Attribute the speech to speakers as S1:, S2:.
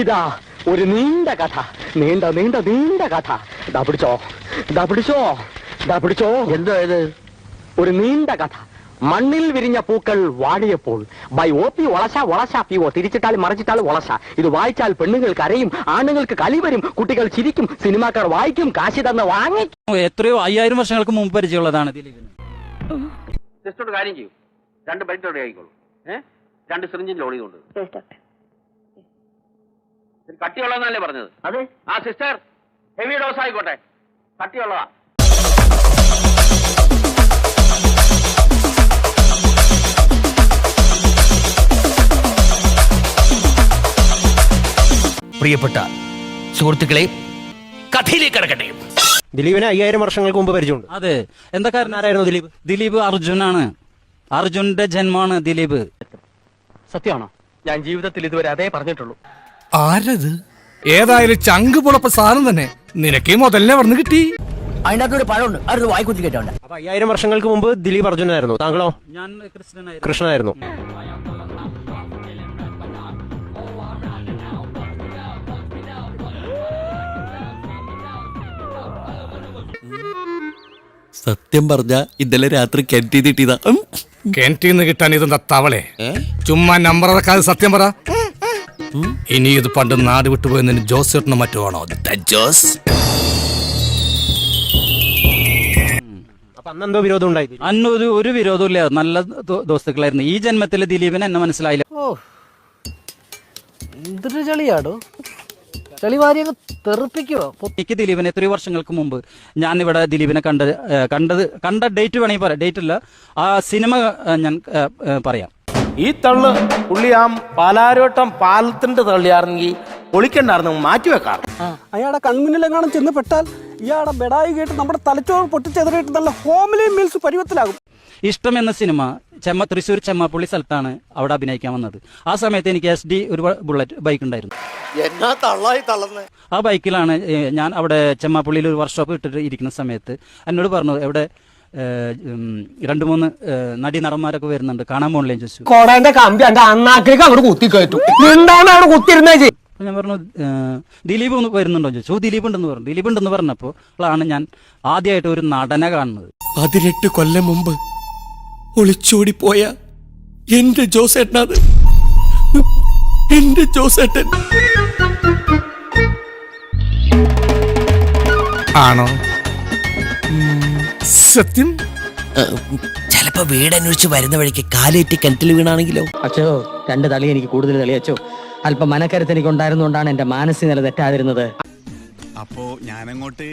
S1: ഇതാ ഒരു നീണ്ട കഥ. നീണ്ട നീണ്ട നീണ്ട കഥ. ദാ പിടിച്ചോ. ദാ പിടിച്ചോ. ദാ പിടിച്ചോ.
S2: എന്തോ ഇത്?
S1: ഒരു നീണ്ട കഥ. മണ്ണിൽ വിരിഞ്ഞ പൂക്കൾ വാടിയപ്പോൾ by O P Olasha Olasha P O. തിരിച്ചിട്ടാൽ മറിച്ചിട്ടാൽ ഒളശ. ഇത് വായിച്ചാൽ പെണ്ണുങ്ങൾ കരയും ആണുങ്ങൾക്ക് കലി വരും കുട്ടികൾ ചിരിക്കും സിനിമാക്കാർ വായിക്കും കാശി തന്ന് വാങ്ങിക്കും.
S3: എത്രയോ അയ്യായിരം വർഷങ്ങൾക്ക് മുമ്പ് പരിചയമുള്ളതാണ്
S2: കാര്യം ചെയ്യൂ. രണ്ട് ബൈറ്റോടെ ആയിക്കോളൂ. ഏഹ് രണ്ട് സിറിഞ്ചിന്റെ ചെയ്തുകൊണ്ട് ഇത് കട്ടിയുള്ളതെന്നല്ലേ പറഞ്ഞത്?
S1: അതെ.
S2: ആ സിസ്റ്റർ ഹെവി ഡോസ് ആയിക്കോട്ടെ. കട്ടിയുള്ളതാ.
S4: പ്രിയപ്പെട്ട സുഹൃത്തുക്കളെ കഥയിലേക്ക് കടക്കട്ടെ.
S5: ദിലീപിന് അയ്യായിരം വർഷങ്ങൾക്ക് മുമ്പ് പരിചയമുണ്ട്.
S3: അതെ. എന്താ കാരണം?
S5: ആരായിരുന്നു ദിലീപ്?
S3: ദിലീപ് അർജുനാണ്. അർജുന്റെ ജന്മമാണ് ദിലീപ്.
S1: സത്യമാണോ? ഞാൻ ജീവിതത്തിൽ ഇതുവരെ അതേ പറഞ്ഞിട്ടുള്ളൂ.
S6: ആരത്? ഏതായാലും ചങ്ക് പുളപ്പ സാധനം തന്നെ. നിനക്ക് മുതലേ വന്ന് കിട്ടി.
S4: അതിനകത്തൊരു പഴമുണ്ട്. അതൊരു വായിക്കുത്തി കേട്ടോണ്ട്
S5: അപ്പൊ അയ്യായിരം വർഷങ്ങൾക്ക് മുമ്പ് ദിലീപ് അർജുനായിരുന്നു താങ്കളോ?
S3: ഞാൻ കൃഷ്ണനായിരുന്നു.
S5: കൃഷ്ണനായിരുന്നു.
S7: സത്യം പറഞ്ഞ ഇന്നലെ രാത്രി കെറ്റി തിട്ടിയതാ
S6: കിണറ്റിന്ന് കിട്ടാൻ ഇതെന്താ തവളെ? ചുമ്മാ നമ്പർ ഇറക്കാതെ സത്യം പറ. ഇനി ഇത് പണ്ട് നാട് വിട്ടുപോയതിന് ജോസേട്ടനോ മറ്റോ ആണോ
S7: ജോസ്.
S5: അപ്പൊ അന്ന് എന്തോ വിരോധം ഉണ്ടായി
S3: അന്ന് ഒരു ഒരു വിരോധവും ഇല്ല നല്ല ദോസ്തുക്കളായിരുന്നു. ഈ ജന്മത്തിൽ ദിലീപിന് എന്നെ മനസ്സിലായില്ല.
S8: എന്തൊരു ചളിയാടോ. ചളി വാരിയൊക്കെ തെറിപ്പിക്കുവോ?
S3: എനിക്ക് ദിലീപിനെ എത്രയോ വർഷങ്ങൾക്ക് മുമ്പ് ഞാൻ ഇവിടെ ദിലീപിനെ കണ്ട കണ്ടത് കണ്ട ഡേറ്റ് വേണമെങ്കിൽ പറയാം. ഡേറ്റ് അല്ല. ആ സിനിമ ഞാൻ പറയാം.
S9: ഈ തള്ള് പുള്ളി ആ പാലാരോട്ടം പാലത്തിന്റെ തള്ളിയാർന്നെങ്കിൽ പൊളിക്കണ്ടായിരുന്നു മാറ്റി വെക്കാറ്.
S8: അയാളെ കൺമുന്നിലെങ്ങാനും ചെന്ന് പെട്ടാൽ ഇയാളെ ബെഡായി കേട്ട് നമ്മുടെ തലച്ചോറ് പൊട്ടിച്ചെതിരായിട്ട് നല്ല ഹോംലി മീൽസ് പരുവത്തിലാകും.
S3: ഇഷ്ടം എന്ന സിനിമ ചെമ്മ തൃശ്ശൂർ ചെമ്മപ്പുള്ളി സ്ഥലത്താണ് അവിടെ അഭിനയിക്കാൻ വന്നത്. ആ സമയത്ത് എനിക്ക് എസ് ഡി ഒരു ബുള്ളറ്റ് ബൈക്ക് ഉണ്ടായിരുന്നു.
S2: എന്നാ തള്ളായി തളർന്ന്
S3: ആ ബൈക്കിലാണ് ഞാൻ അവിടെ ചെമ്മാപ്പുള്ളിയിൽ ഒരു വർക്ക്ഷോപ്പ് ഇട്ടിട്ട് ഇരിക്കുന്ന സമയത്ത് എന്നോട് പറഞ്ഞു എവിടെ രണ്ട് മൂന്ന് നടി നടന്മാരൊക്കെ വരുന്നുണ്ട്. കാണാൻ പോണില്ലേ ചോദിച്ചു
S1: കോടാന്റെ കമ്പി എന്റെ അണ്ണാക്കിലേക്ക് അങ്ങോട്ട് കുത്തി കയറ്റും എന്താണ് അവിടെ കുത്തിരുന്നേ
S3: അപ്പൊ ഞാൻ പറഞ്ഞു ദിലീപ് ഒന്ന് വരുന്നുണ്ടോ ചോദിച്ചു ഓ ദിലീപ് ഉണ്ടെന്ന് പറഞ്ഞു. ദിലീപ് ഉണ്ടെന്ന് പറഞ്ഞപ്പോൾ ആണ് ഞാൻ ആദ്യമായിട്ട് ഒരു നടനെ കാണുന്നത്.
S7: പതിനെട്ട് കൊല്ലം മുമ്പ് ഒളിച്ചോടി പോയ എന്റെ ജോസേട്ടനത്. എന്റെ ജോസേട്ടൻ.
S6: ആണോ? സത്യം?
S7: ചിലപ്പോ വീടന്വേഷിച്ച് വരുന്ന വഴിക്ക് കാലേറ്റി കിണറ്റിൽ വീണാണെങ്കിലോ?
S1: അച്ഛോ രണ്ട് തളി എനിക്ക് കൂടുതൽ തളി അച്ഛോ അല്പം മനക്കരുത്ത് എനിക്ക് ഉണ്ടായിരുന്നുകൊണ്ടാണ് എന്റെ മാനസിക നില തെറ്റാതിരുന്നത്.
S10: അപ്പോ ഞാനങ്ങോട്ട്